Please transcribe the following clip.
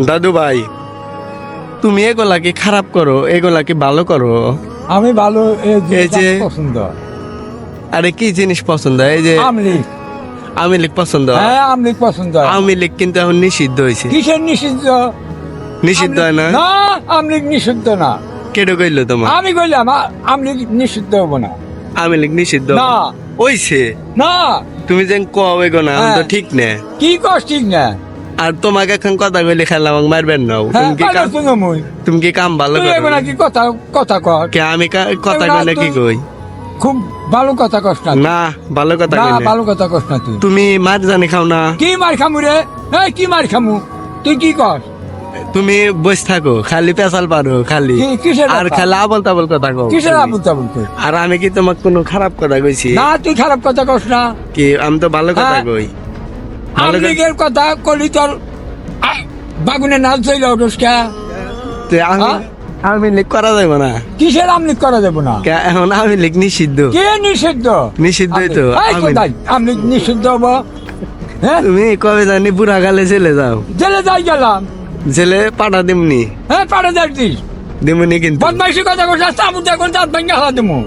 দাদু ভাই তুমি এগুলাকে খারাপ করো এগুলাকে ভালো করো। আমি ভালো এই যে- পছন্দ। আরে কি জিনিস পছন্দ? এই যে আমলিক আওয়ামী লীগ পছন্দ? হ্যাঁ আমলিক পছন্দ। আওয়ামী লীগ কিন্তু এখন নিষিদ্ধ হয়েছে। কিসের নিষিদ্ধ? নিষিদ্ধ হয় না? না আমলিক নিষিদ্ধ না। কেটে কইলো তোমার? আমি কইলাম আমলিক নিষিদ্ধ হব না। আওয়ামী লীগ নিষিদ্ধ না। ওইছে না। তুমি যেন কও এগো না তো হ্যাঁ। ঠিক না। কি কস ঠিক না? আর তোমাকে এখন কথা কইলে খেলা আমাকে মারবেন না। হ্যাঁ তুমি কি কাম তুমি কি কাম ভালো করো? এবার কি কথা কথা কর। কে আমি কথা কইলে কি কই? খুব ভালো কথা কস না না ভালো কথা না ভালো কথা কস না তুই। তুমি মার জানি খাও না। কি মার খামু রে? এই কি মার খামু? তুই কি কর? তুমি বস থাকো খালি পেশাল পারো খালি। আর খালি আবল তাবল কথা কও কিসের। আবুল তাবুল আর আমি কি তোমাকে কোনো খারাপ কথা কইছি? না তুই খারাপ কথা কস না। কি আমি তো ভালো কথা হ্যাঁ। কই। আমলিগের কথা কলি তোর বাগুনে নাচ চইল ওঠস আমি হ্যাঁ? আমি লিখ করা যাবে না। কিসের আমলিক করা যাব না? এখন আমি লিখ নিষিদ্ধ। কে নিষিদ্ধ? নিষিদ্ধই তো, আমি- নিষিদ্ধ হব। হ্যাঁ? তুমি কবে জানি বুড়া গালে চলে যাও। জেলে যাই গেলাম। জেলে পাঠা দিমনি। হ্যাঁ পাড়ে যাচ্ছিস দিমনি কিন্তু। বদমাইশি কথা করছিস তাবু দেখুন তার ভেঙে হাত দেবো